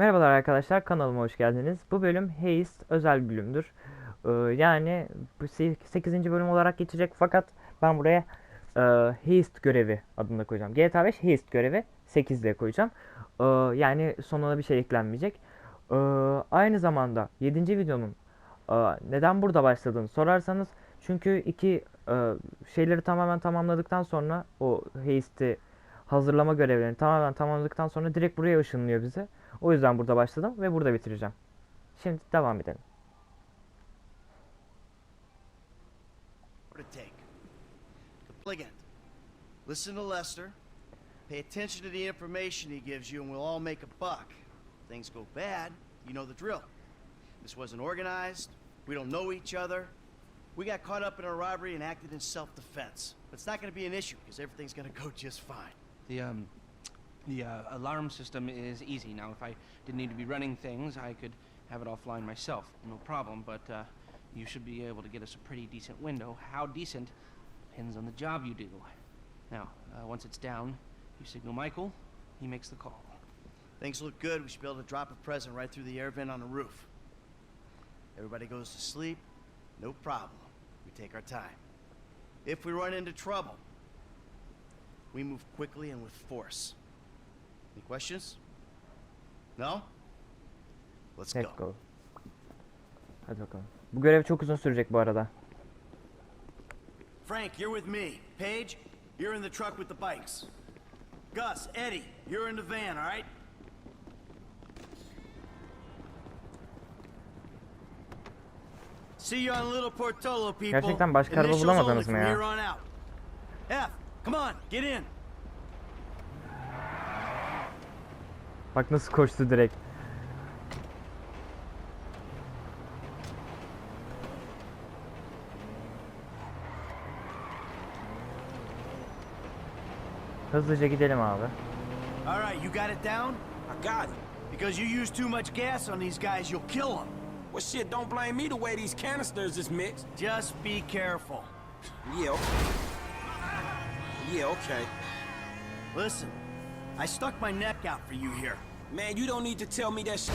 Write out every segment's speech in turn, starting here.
Merhabalar arkadaşlar kanalıma hoş geldiniz. Bu bölüm Haste özel bölümdür. Ee, yani bu 8. bölüm olarak geçecek fakat ben buraya e, Haste görevi adını koyacağım. GTA 5 Haste görevi 8 diye koyacağım. Ee, yani sonuna bir şey eklenmeyecek. Ee, aynı zamanda 7. videonun e, neden burada başladığını sorarsanız çünkü iki e, şeyleri tamamen tamamladıktan sonra o Haste'i hazırlama görevlerini tamamen tamamladıktan sonra direkt buraya ışınlıyor bizi. O yüzden burada başladım ve burada bitireceğim. Şimdi devam edelim. to take. The Brigand. Listen to Lester. Pay attention to the information he gives you, and we'll all make a buck. Things go bad, you know the drill. This wasn't organized. We don't know each other. We got caught up in a robbery and acted in self-defense. But it's not going to be an issue because everything's going to go just fine. The um, the uh, alarm system is easy now. If I didn't need to be running things, I could have it offline myself, no problem. But uh, you should be able to get us a pretty decent window. How decent depends on the job you do. Now, uh, once it's down, you signal Michael. He makes the call. Things look good. We should be able to drop a present right through the air vent on the roof. Everybody goes to sleep. No problem. We take our time. If we run into trouble, we move quickly and with force. Any questions? No? Let's Let's go. go. Hadi bakalım. Bu görev çok uzun sürecek bu arada. Frank, you're with me. Paige, you're in the truck with the bikes. Gus, Eddie, you're in the van, all right? See you on Little Portola, people. Gerçekten başka araba Initials bulamadınız only mı from ya? here on out. F, come on, get in. Bak nasıl koştu direkt. Hızlıca gidelim abi. All right, you got it down? I got it. Because you use too much gas on these guys, you'll kill them. Well, shit, don't blame me the way these canisters is mixed. Just be careful. Yeah, okay. Yeah, okay. Listen, I stuck my neck out for you here. Man, you don't need to tell me that shit.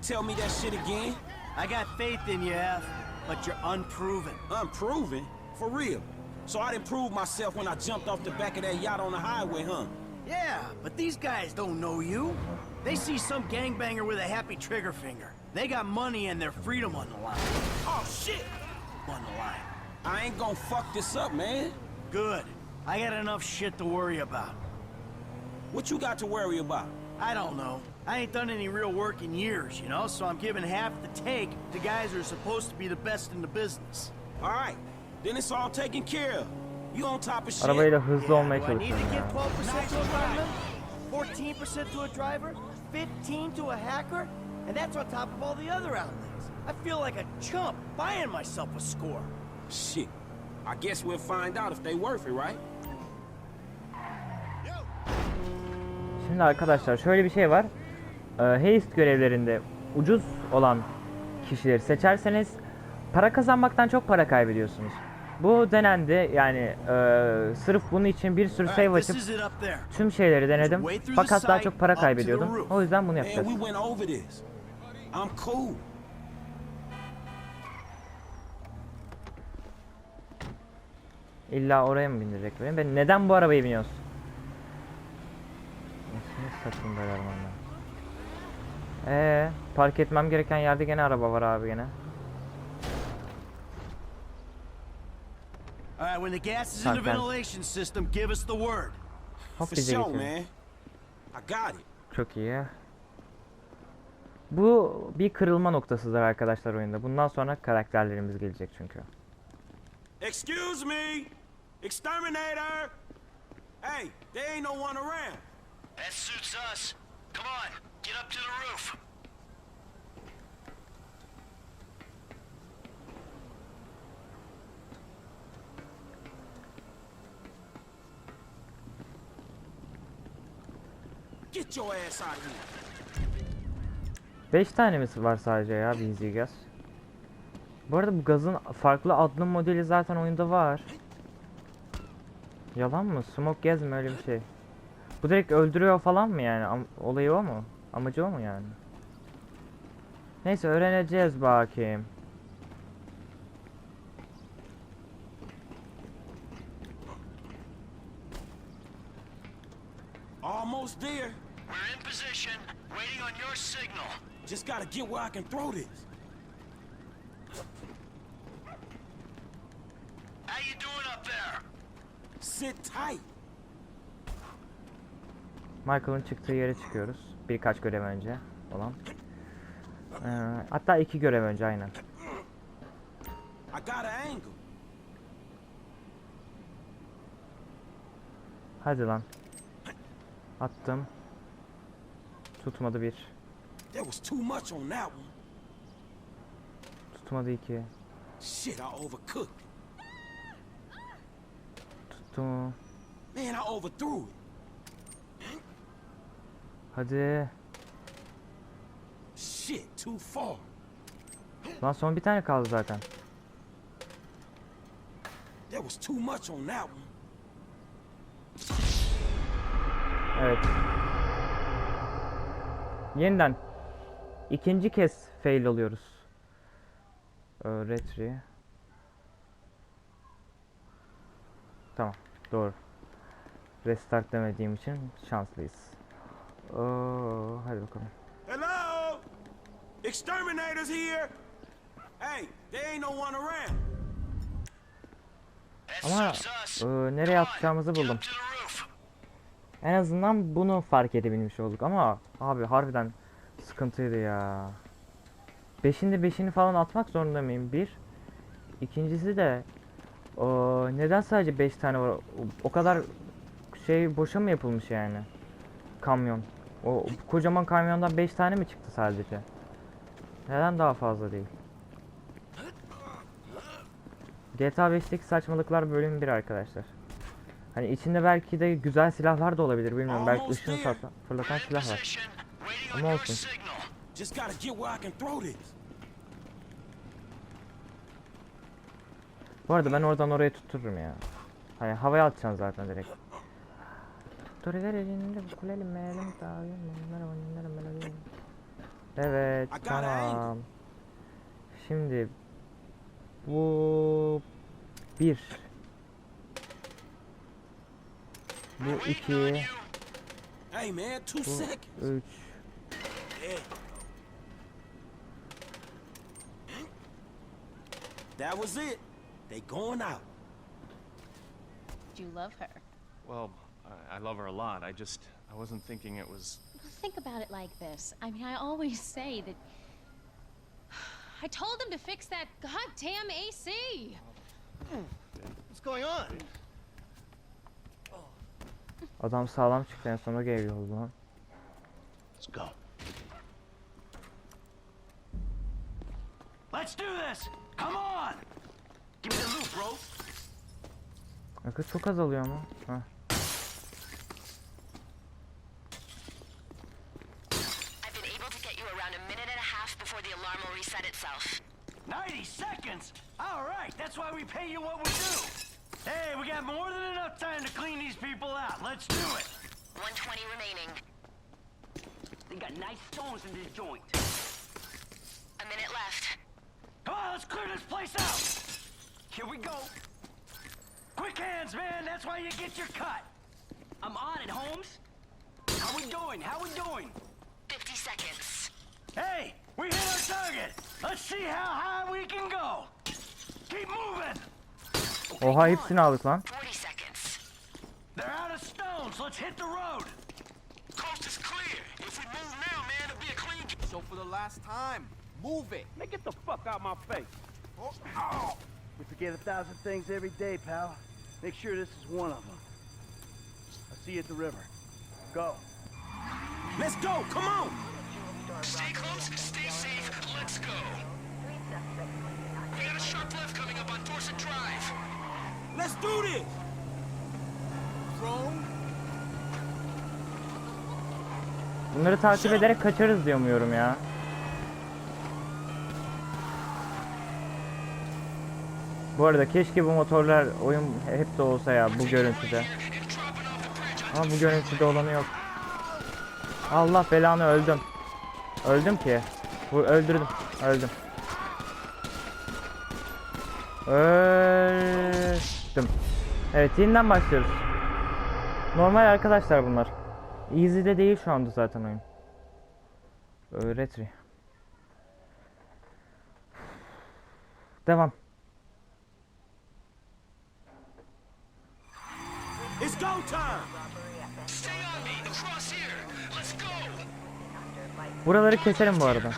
Tell me that shit again. I got faith in you, F, but you're unproven. Unproven? For real. So I didn't prove myself when I jumped off the back of that yacht on the highway, huh? Yeah, but these guys don't know you. They see some gangbanger with a happy trigger finger. They got money and their freedom on the line. Oh, shit! On the line. I ain't gonna fuck this up, man. Good. I got enough shit to worry about. What you got to worry about? I don't know. I ain't done any real work in years, you know, so I'm giving half the take to guys who are supposed to be the best in the business. All right, then it's all taken care of. You on top of shit. Arabayla hızlı olmaya Do I need to çalışıyorum give 12% to a gunman? 14% to a driver? 15 to a hacker? And that's on top of all the other outlays. I feel like a chump buying myself a score. Shit. I guess we'll find out if they worth it, right? Şimdi arkadaşlar şöyle bir şey var. Ee, Haste görevlerinde ucuz olan kişileri seçerseniz para kazanmaktan çok para kaybediyorsunuz. Bu denendi yani e, sırf bunun için bir sürü save açıp tüm şeyleri denedim. Fakat daha çok para kaybediyordum. O yüzden bunu yapacağız. İlla oraya mı bindirecek beni? Ben neden bu arabayı biniyorsun? Böyle arabanı? Ee, park etmem gereken yerde gene araba var abi gene. All right, when the gas is in the ventilation system, give us the word. Hop bize it. Çok iyi. Bu bir kırılma noktasıdır arkadaşlar oyunda. Bundan sonra karakterlerimiz gelecek çünkü. Excuse me, exterminator. Hey, there ain't no one around. That suits us. Come on, get up to the roof. Get your ass out here. 5 tanemiz var sadece ya gaz. Bu arada bu gazın farklı adlı modeli zaten oyunda var. Yalan mı? Smoke gas mi öyle bir şey? Bu direkt öldürüyor falan mı yani? Am- Olayı o mu? Amacı o mu yani? Neyse öğreneceğiz bakayım. Almost there. We're in position, waiting on your signal. Just gotta get where I can throw this. How you doing up there? Sit tight. Michael'ın çıktığı yere çıkıyoruz. Birkaç görev önce olan. Ee, hatta iki görev önce aynen. Hadi lan. Attım. Tutmadı bir. Tutmadı iki. Tuttu. Man, I overthrew it. Hadi. Shit, too far. Lan son bir tane kaldı zaten. There was too much on that one. Evet. Yeniden. ikinci kez fail oluyoruz. Ee, retry. Tamam. Doğru. Restart demediğim için şanslıyız. Oo, hadi bakalım. Hello? Exterminators here? Hey, there ain't no one around. Ama e, nereye atacağımızı buldum. En azından bunu fark edebilmiş olduk ama abi harbiden sıkıntıydı ya. Beşinde beşini falan atmak zorunda mıyım? Bir. İkincisi de o, neden sadece 5 tane var? O, o kadar şey boşa mı yapılmış yani? Kamyon. O kocaman kamyondan 5 tane mi çıktı sadece? Neden daha fazla değil? GTA 5'teki saçmalıklar bölüm 1 arkadaşlar. Hani içinde belki de güzel silahlar da olabilir bilmiyorum. Belki ışını there. sata- fırlatan silah var. Ama olsun. Bu arada ben oradan oraya tuttururum ya. Hani havaya atacaksın zaten direkt. Tutturuver elinde bu kuleli melim dağıyım bunlar oyunları melodi. Evet tamam. Şimdi bu bir. Bu iki. Bu üç. That was it. They going out. Do you love her? Well, I, I love her a lot. I just, I wasn't thinking it was. Well, think about it like this. I mean, I always say that. I told him to fix that goddamn AC! What's going on? Adam sağlam çıktı en sonunda geliyor o zaman. Let's go. Let's do this! Come on! Give me the loot, bro. Yakıt çok azalıyor ama. Heh. Reset itself. 90 seconds! Alright, that's why we pay you what we do! Hey, we got more than enough time to clean these people out. Let's do it! 120 remaining. They got nice stones in this joint. A minute left. Come on, let's clear this place out! Here we go. Quick hands, man! That's why you get your cut! I'm on it, Holmes! How we doing? How we doing? 50 seconds. Hey, we hit our target! Let's see how high we can go! Keep moving! Oha hepsini aldık lan. 40 seconds. They're out of stones. Let's hit the road. Coast is clear. If we move now, man, it'll be a clean. So for the last time, move it. Man, get the fuck out my face. Oh. We forget a thousand things every day, pal. Make sure this is one of them. I'll see you at the river. Go. Let's go. Come on. Stay close, stay safe. Let's go. We got a sharp left coming up on Dorset Drive. Let's do this. Throne. Bunları takip ederek kaçarız diye umuyorum ya. Bu arada keşke bu motorlar oyun hep de olsa ya bu görüntüde. Ama bu görüntüde olanı yok. Allah belanı öldüm. Öldüm ki. Bu öldürdüm. Öldüm. Öldüm. Evet yeniden başlıyoruz. Normal arkadaşlar bunlar. Easy'de değil şu anda zaten oyun. Ee, Retri. Devam. It's go time! Buraları keselim bu arada.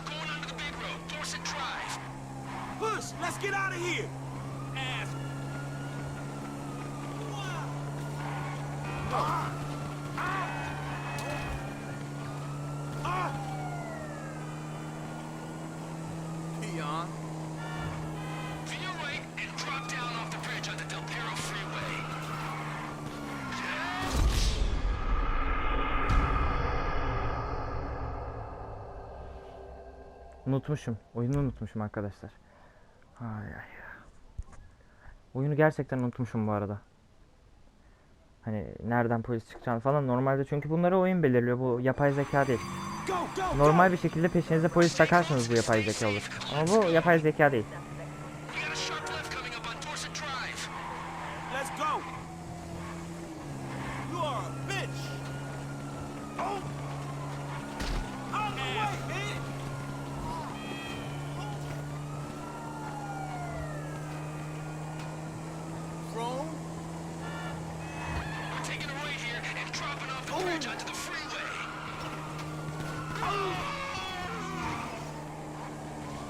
Unutmuşum. Oyunu unutmuşum arkadaşlar. Ay ay. Oyunu gerçekten unutmuşum bu arada. Hani nereden polis çıkacağını falan normalde çünkü bunları oyun belirliyor. Bu yapay zeka değil. Normal bir şekilde peşinize polis takarsınız bu yapay zeka olur. Ama bu yapay zeka değil. We got a sharp left coming up on Dorset Drive. Let's go! You are a bitch! Oh! Out of the way, man! Throne? We're taking a right here and dropping off the bridge onto the freeway.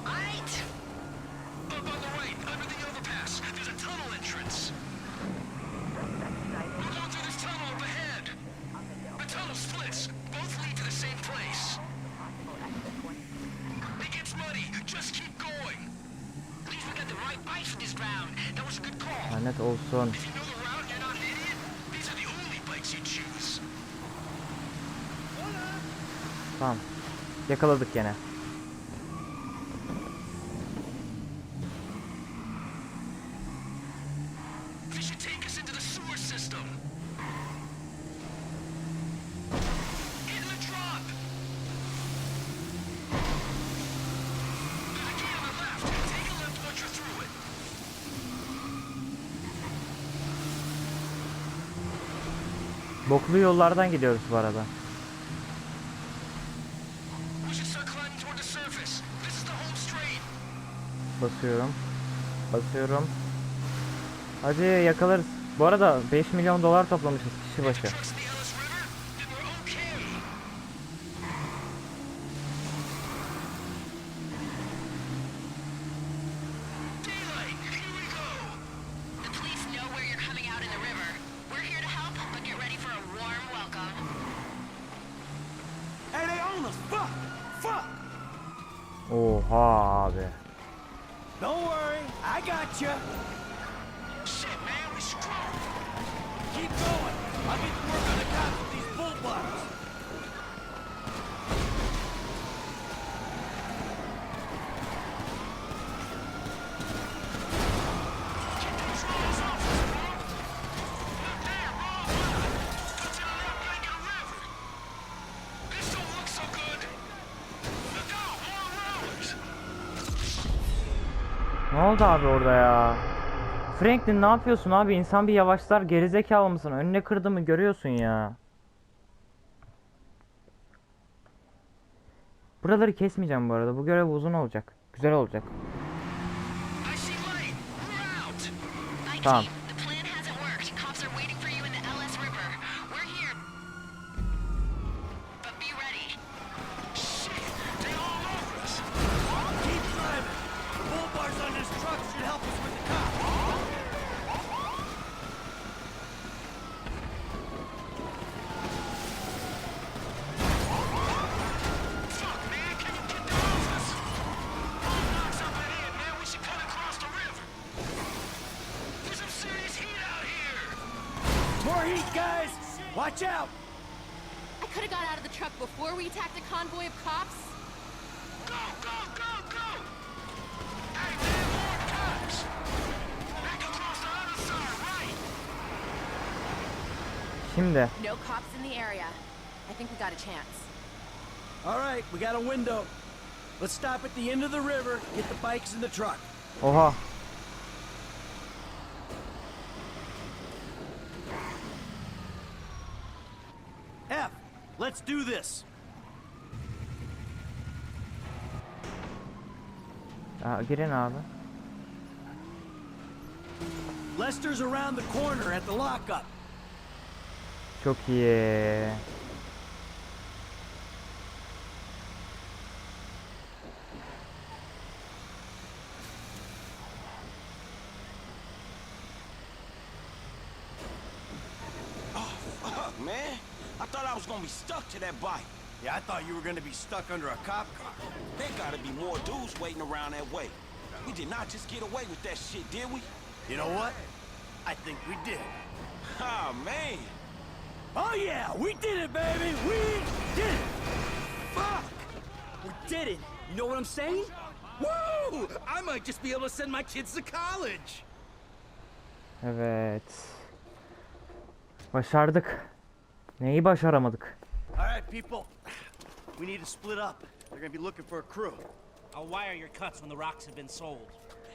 Alright. Up on the right, under the overpass, there's a tunnel entrance. We're going through this tunnel up ahead. The tunnel splits. Both lead to the same place. It gets muddy. Just keep going. At least we got the right bike for this round. That was a good call. Lanet olsun. If you know the route and you're not an idiot, these are the only bikes you choose. Tamam. Yakaladık gene. Take us into the sewer system. In the drop. There's a gate on the left. Take a left once you're through it. Boklu yollardan gidiyoruz bu arada. Basıyorum. Basıyorum. Hadi yakalarız. Bu arada 5 milyon dolar toplamışız kişi başı. Oldu abi orada ya? Franklin ne yapıyorsun abi? İnsan bir yavaşlar gerizekalı mısın? Önüne kırdığımı görüyorsun ya. Buraları kesmeyeceğim bu arada. Bu görev uzun olacak. Güzel olacak. I More heat, guys. Watch out. I could have got out of the truck before we attacked a convoy of cops. Go, go, go, go! Hey, man, more cops! Back across the other side, right? Şimdi No cops in the area. I think we got a chance. All right, we got a window. Let's stop at the end of the river, get the bikes in the truck. Oha. F, let's do this. Aa, girin abi. Lester's around the corner at the lockup. Çok iyi. Thought I was gonna be stuck to that bike. Yeah, I thought you were gonna be stuck under a cop car. There gotta be more dudes waiting around that way. We did not just get away with that shit, did we? You know what? I think we did. Ah, man. Oh yeah, we did it, baby. We did it. Fuck. We did it. You know what I'm saying? Woo! I might just be able to send my kids to college. Evet. Başardık. Neyi başaramadık? All right, people. We need to split up. They're gonna be looking for a crew. I'll wire your cuts when the rocks have been sold.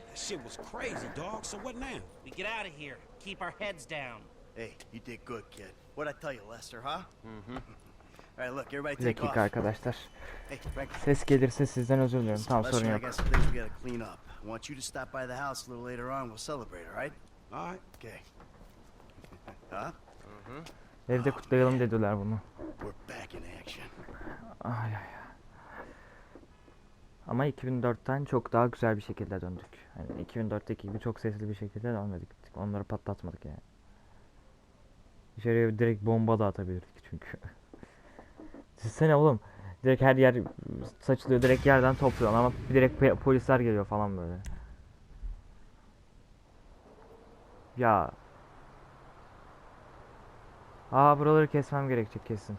That shit was crazy, dog. So what now? We get out of here. Keep our heads down. Hey, you did good, kid. What'd I tell you, Lester, huh? Mm-hmm. All right, look, everybody take off. arkadaşlar. Hey, Frank. Ses gelirse sizden özür diliyorum. Tamam Lester, sorun I yok. got some things we gotta clean up. I want you to stop by the house a little later on. We'll celebrate, all right? All right. Okay. huh? Evde kutlayalım dediler bunu. Ay ay. Ama 2004'ten çok daha güzel bir şekilde döndük. Hani 2004'teki gibi çok sesli bir şekilde dönmedik. Onları patlatmadık yani. İçeriye direkt bomba da atabilirdik çünkü. Sizsene oğlum. Direkt her yer saçılıyor. Direkt yerden topluyor ama direkt polisler geliyor falan böyle. Ya. Aa buraları kesmem gerekecek kesin.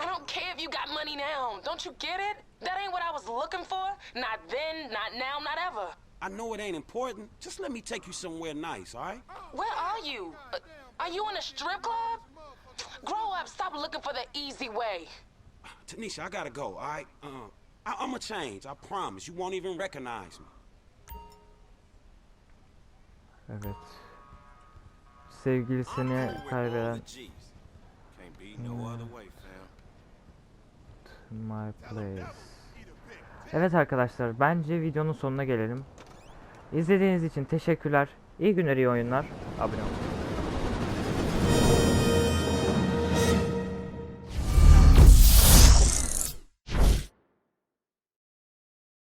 I don't care if you got money now. Don't you get it? That ain't what I was looking for. Not then, not now, not ever. I know it ain't important. Just let me take you somewhere nice, all right? Where are you? Uh, are you in a strip club? Grow up. Stop looking for the easy way. Tanisha, I gotta go, all right? Uh, I- I'm gonna change. I promise. You won't even recognize me. Evet. Sevgilisini kaybeden My Place. Evet arkadaşlar bence videonun sonuna gelelim. İzlediğiniz için teşekkürler. İyi günler iyi oyunlar. Abone olun.